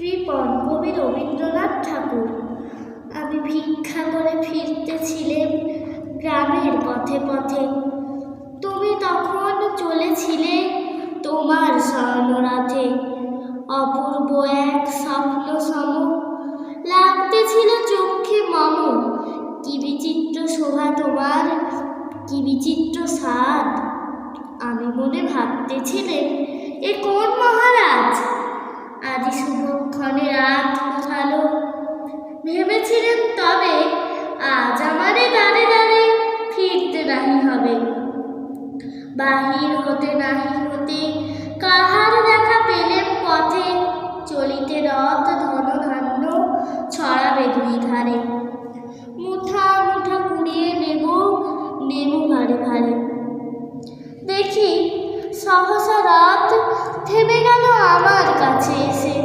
কৃপণ কবি রবীন্দ্রনাথ ঠাকুর। আমি ভিক্ষা করে ফিরতেছিলেম গ্রামের পথে পথে। তুমি তখন চলেছিলে তোমার স্বর্ণরাথে অপূর্ব এক স্বপ্ন সম। লাগতেছিল চক্ষে মম। কি বিচিত্র শোভা তোমার, কি বিচিত্র স্বাদ। আমি মনে ভাবতেছিলেন বাহির হতে নাহি হতে, কাহার দেখা পেলেন পথে, চলিতে রথ ধন ধান্য ছড়াবে দুই ধারে। মুঠা মুঠা কুড়িয়ে নেব নেব ভারে ভারে। দেখি সহসা রাত থেমে গেল আমার কাছে এসে।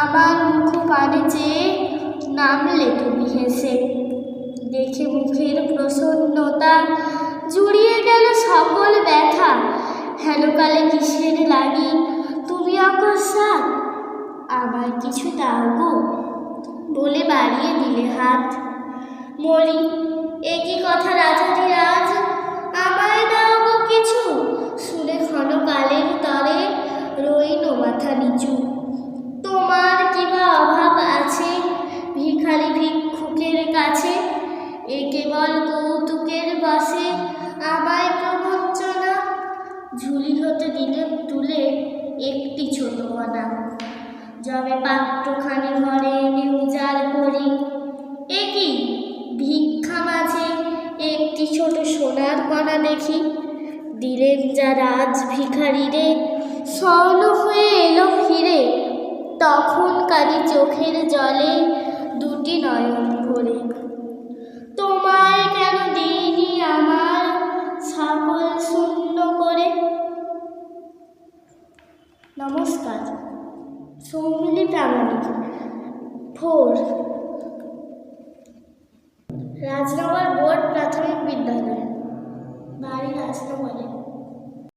আমার মুখ পানে চেয়ে নামলে তুমি হেসে। দেখে মুখের প্রসন্নতা গেল সকল ব্যথা। হেনকালে কিসের লাগি? তুমি অকস্মাৎ? আমার কিছু দাও গো। বলে বাড়িয়ে দিলে হাত। মরি একই কথা রাজাধিরাজ? আমায় দাও গো কিছু। শুনে ক্ষণকালের তরে রইল মাথা নিচু। তোমার কিবা অভাব আছে ভিখারি ভিক্ষুকের কাছে? এ কেবল কৌতুকের ঝুলি হতে দিলে তুলে একটি ছোট কণা। যবে পাত্রখানি ঘরে এনে উজাড় করি। এ কি? ভিক্ষা মাঝে একটি ছোট সোনার কণা দেখি। দিলেন যা রাজ ভিখারিরে স্বর্ণ হয়ে এলো ফিরে। তখন কারি চোখের জলে দুটি নয়ন ভরে। নমস্কার সৌমিলি প্রামাণিক ফোর